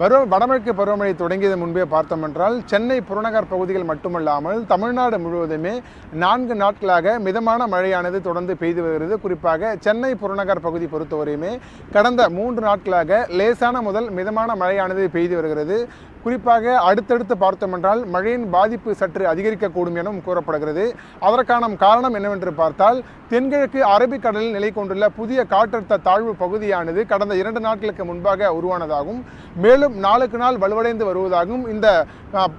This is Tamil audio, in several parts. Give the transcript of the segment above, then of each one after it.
வரும் வடமேற்கு பருவமழை தொடங்கியது முன்பே பார்த்தோம் என்றால் சென்னை புறநகர் பகுதிகள் மட்டுமல்லாமல் தமிழ்நாடு முழுவதுமே நான்கு நாட்களாக மிதமான மழையானது தொடர்ந்து பெய்து வருகிறது. குறிப்பாக சென்னை புறநகர் பகுதி பொறுத்தவரையுமே கடந்த மூன்று நாட்களாக லேசான முதல் மிதமான மழையானது பெய்து வருகிறது. குறிப்பாக அடுத்தடுத்து பார்த்தோம் என்றால் மழையின் பாதிப்பு சற்று அதிகரிக்கக்கூடும் எனவும் கூறப்படுகிறது. அதற்கான காரணம் என்னவென்று பார்த்தால் தென்கிழக்கு அரபிக்கடலில் நிலை கொண்டுள்ள புதிய காற்றழுத்த தாழ்வு பகுதியானது கடந்த இரண்டு நாட்களுக்கு முன்பாக உருவானதாகும். மேலும் நாளுக்கு நாள் வலுவடைந்து வருவதாகவும் இந்த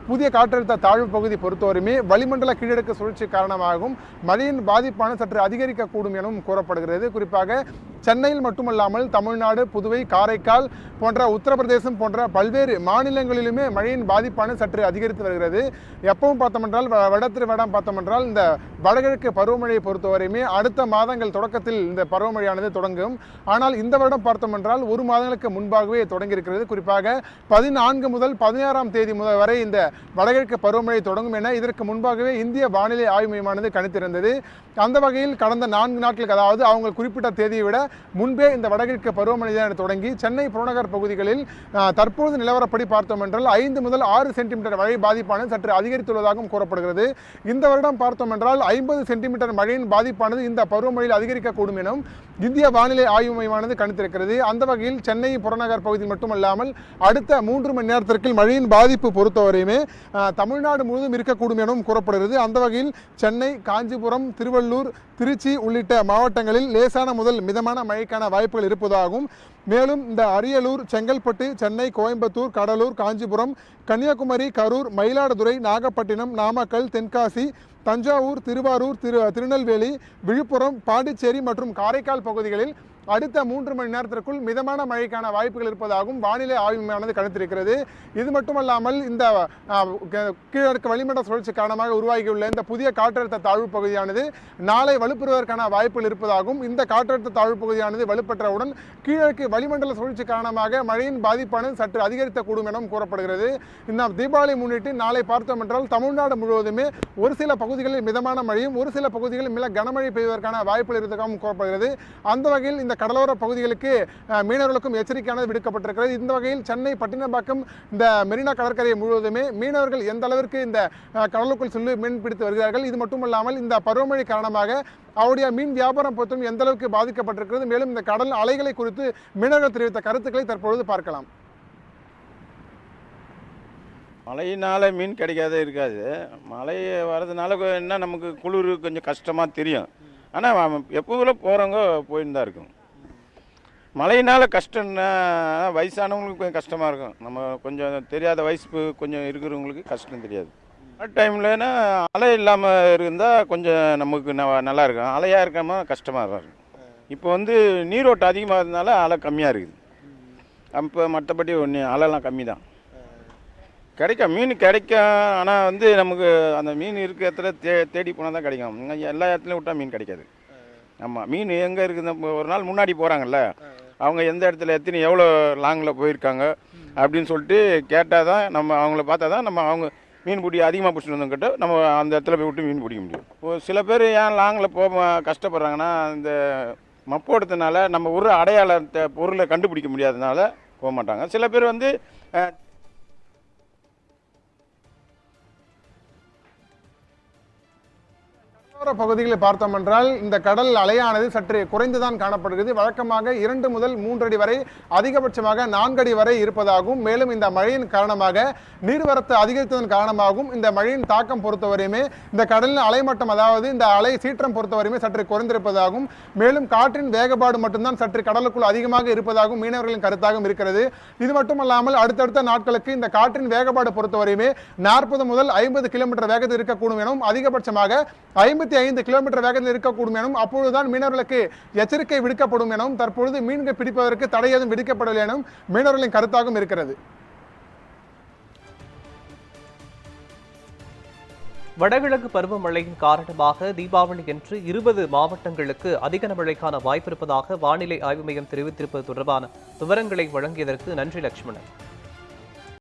புதிய காற்றழுத்த தாழ்வு பகுதி பொறுத்தவரையுமே வளிமண்டல கீழடுக்கு சுழற்சி காரணமாகவும் மழையின் பாதிப்பான சற்று அதிகரிக்கக்கூடும் எனவும் கூறப்படுகிறது. குறிப்பாக சென்னையில் மட்டுமல்லாமல் தமிழ்நாடு புதுவை காரைக்கால் போன்ற உத்தரப்பிரதேசம் போன்ற பல்வேறு மாநிலங்களிலும் மழையின் பாதிப்பானது சற்று அதிகரித்து வருகிறது. எப்பவும் பார்த்தோம் என்றால் வ- வட திருவடம் பார்த்தோம் என்றால் இந்த வடகிழக்கு பருவமழையை பொறுத்தவரையுமே அடுத்த மாதங்கள் தொடக்கத்தில் இந்த பருவமழையானது தொடங்கும். ஆனால் இந்த வருடம் பார்த்தோம் என்றால் ஒரு மாதங்களுக்கு முன்பாகவே தொடங்கியிருக்கிறது. குறிப்பாக பதினான்கு முதல் பதினாறாம் தேதி முதல் வரை இந்த வடகிழக்கு பருவமழை தொடங்கும் என இதற்கு முன்பாகவே இந்திய வானிலை ஆய்வு மையமானது கணித்திருந்தது. அந்த வகையில் கடந்த நான்கு நாட்களுக்கு அதாவது அவங்க குறிப்பிட்ட தேதியை விட முன்பே இந்த வடகிழக்கு பருவமழை தொடங்கி சென்னை புறநகர் பகுதிகளில் தற்போது நிலவரப்படி பார்த்தோம் என்றால் ஐந்து முதல் ஆறு சென்டிமீட்டர் மழை பாதிப்பானது சற்று அதிகரித்துள்ளதாகவும் கூறப்படுகிறது. இந்த வருடம் பார்த்தோம் என்றால் ஐம்பது சென்டிமீட்டர் மழையின் பாதிப்பானது இந்த பருவமழையில் அதிகரிக்கக்கூடும் எனவும் இந்திய வானிலை ஆய்வு மையமானது கணித்திருக்கிறது. அந்த வகையில் சென்னை புறநகர் பகுதி மட்டுமல்லாமல் அடுத்த மூன்று மணி நேரத்திற்கு மழையின் பாதிப்பு பொறுத்தவரையுமே தமிழ்நாடு முழுவதும் இருக்கக்கூடும் எனவும் கூறப்படுகிறது. அந்த வகையில் சென்னை காஞ்சிபுரம் திருவள்ளூர் திருச்சி உள்ளிட்ட மாவட்டங்களில் லேசான முதல் மிதமான மழைக்கான வாய்ப்புகள் இருப்பதாகவும் மேலும் இந்த அரியலூர் செங்கல்பட்டு சென்னை கோயம்புத்தூர் கடலூர் காஞ்சிபுரம் கன்னியாகுமரி கரூர் மயிலாடுதுறை நாகப்பட்டினம் நாமக்கல் தென்காசி தஞ்சாவூர் திருவாரூர் திரு திருநெல்வேலி விழுப்புரம் பாண்டிச்சேரி மற்றும் காரைக்கால் பகுதிகளில் அடுத்த மூன்று மணி நேரத்திற்குள் மிதமான மழைக்கான வாய்ப்புகள் இருப்பதாகவும் வானிலை ஆய்வு மையமானது கணித்திருக்கிறது. இது மட்டுமல்லாமல் இந்த கீழடுக்கு வளிமண்டல சுழற்சி காரணமாக உருவாகியுள்ள இந்த புதிய காற்றழுத்த தாழ்வு பகுதியானது நாளை வலுப்பெறுவதற்கான வாய்ப்புகள் இருப்பதாகவும் இந்த காற்றழுத்த தாழ்வு பகுதியானது வலுப்பெற்றவுடன் கீழக்கு வளிமண்டல சுழற்சி காரணமாக மழையின் பாதிப்பானது சற்று அதிகரிக்கக்கூடும் எனவும் கூறப்படுகிறது. இந்த தீபாவளி முன்னிட்டு நாளை பார்த்தோம் என்றால் தமிழ்நாடு முழுவதுமே ஒரு சில பகுதிகளில் மிதமான மழையும் ஒரு சில பகுதிகளில் மிக கனமழை பெய்வதற்கான வாய்ப்புகள் இருப்பதாகவும் கூறப்படுகிறது. அந்த வகையில் இந்த கடலோர பகுதிகளுக்கு மீனவர்களுக்கும் எச்சரிக்கையானது விடுக்கப்பட்டிருக்கிறது. இந்த வகையில் சென்னை பட்டினப்பாக்கம் இந்த மெரினா கடற்கரை முழுவதுமே மீனவர்கள் எந்த அளவிற்கு இந்த கடலுக்குள் சென்று மீன் பிடித்து வருகிறார்கள் இது மட்டுமல்லாமல் இந்த பருவமழை காரணமாக அவருடைய மீன் வியாபாரம் பொறுத்தும் எந்த அளவுக்கு பாதிக்கப்பட்டிருக்கிறது மேலும் இந்த கடல் அலைகளை குறித்து மீனவர்கள் தெரிவித்த கருத்துக்களை தற்பொழுது பார்க்கலாம். மழையினால் மீன் கிடைக்காத இருக்காது. மழை வர்றதுனால என்ன நமக்கு குளிர் கொஞ்சம் கஷ்டமாக தெரியும். ஆனால் எப்போதும் போகிறவங்க போயின்னு தான் இருக்கும். மழையினால கஷ்டம்னா வயசானவங்களுக்கு கொஞ்சம் கஷ்டமாக இருக்கும். நம்ம கொஞ்சம் தெரியாத வயசு கொஞ்சம் இருக்கிறவங்களுக்கு கஷ்டம் தெரியாது. டைம்லனா அலை இல்லாமல் இருந்தால் கொஞ்சம் நமக்கு ந- நல்லா இருக்கும். அலையாக இருக்காமல் கஷ்டமாக தான் இருக்கும். இப்போ வந்து நீரோட்டம் அதிகமாக இருந்தனால அலை கம்மியாக இருக்குது. அப்போ மற்றபடி ஒன்று அலைலாம் கம்மி தான். கிடைக்கும். மீன் கிடைக்கும். ஆனால் வந்து நமக்கு அந்த மீன் இருக்கிற இடத்துல தே தேடி போனால் தான் கிடைக்கும். எல்லா இடத்துலையும் விட்டால் மீன் கிடைக்காது. ஆமாம் மீன் எங்கே இருக்குது ஒரு நாள் முன்னாடி போகிறாங்கல்ல அவங்க எந்த இடத்துல எத்தனை எவ்வளோ லாங்கில் போயிருக்காங்க அப்படின்னு சொல்லிட்டு கேட்டால் தான் நம்ம அவங்கள பார்த்தா தான் நம்ம அவங்க மீன் பிடி அதிகமாக பிடிச்சிட்டு வந்தவங்கிட்ட நம்ம அந்த இடத்துல போய் விட்டு மீன் பிடிக்க முடியும். இப்போ சில பேர் ஏன் லாங்கில் போக கஷ்டப்படுறாங்கன்னா இந்த மப்போடத்தினால நம்ம ஒரு அடையாளத்தை பொருளை கண்டுபிடிக்க முடியாதனால போக மாட்டாங்க. சில பேர் வந்து அஹ், கடலோர பார்த்தோம் என்றால் இந்த கடல் அலையானது சற்று குறைந்துதான் காணப்படுகிறது. வழக்கமாக இரண்டு முதல் மூன்று அடி வரை அதிகபட்சமாக நான்கு அடி வரை இருப்பதாகவும் மேலும் இந்த மழையின் காரணமாக நீர்வரத்து அதிகரித்ததன் காரணமாகவும் இந்த மழையின் தாக்கம் பொறுத்தவரையுமே இந்த கடலின் அலைமட்டம் அதாவது இந்த அலை சீற்றம் பொறுத்தவரையுமே சற்று குறைந்திருப்பதாகவும் மேலும் காற்றின் வேகப்பாடு மட்டும்தான் சற்று கடலுக்குள் அதிகமாக இருப்பதாகவும் மீனவர்களின் கருத்தாகவும் இருக்கிறது. இது மட்டுமல்லாமல் அடுத்தடுத்த நாட்களுக்கு இந்த காற்றின் வேகப்பாடு பொறுத்தவரையுமே நாற்பது முதல் ஐம்பது கிலோமீட்டர் வேகத்தில் இருக்கக்கூடும் எனவும் அதிகபட்சமாக ஐம்பத்தி ஐந்து கிலோமீட்டர் வேகத்தில் இருக்கக்கூடும் எனவும் அப்பொழுதுதான் மீனவர்களுக்கு எச்சரிக்கை விடுக்கப்படும் எனவும் தற்பொழுது மீன்கள் பிடிப்பதற்கு தடை எதுவும் விடுக்கப்படவில்லை எனவும் மீனவர்களின் கருத்தாகவும் இருக்கிறது. வடகிழக்கு பருவமழையின் காரணமாக தீபாவளி என்று இருபது மாவட்டங்களுக்கு அதிக மழைக்கான வாய்ப்பிருப்பதாக வானிலை ஆய்வு மையம் தெரிவித்திருப்பது தொடர்பான விவரங்களை வழங்கியதற்கு நன்றி லட்சுமணன்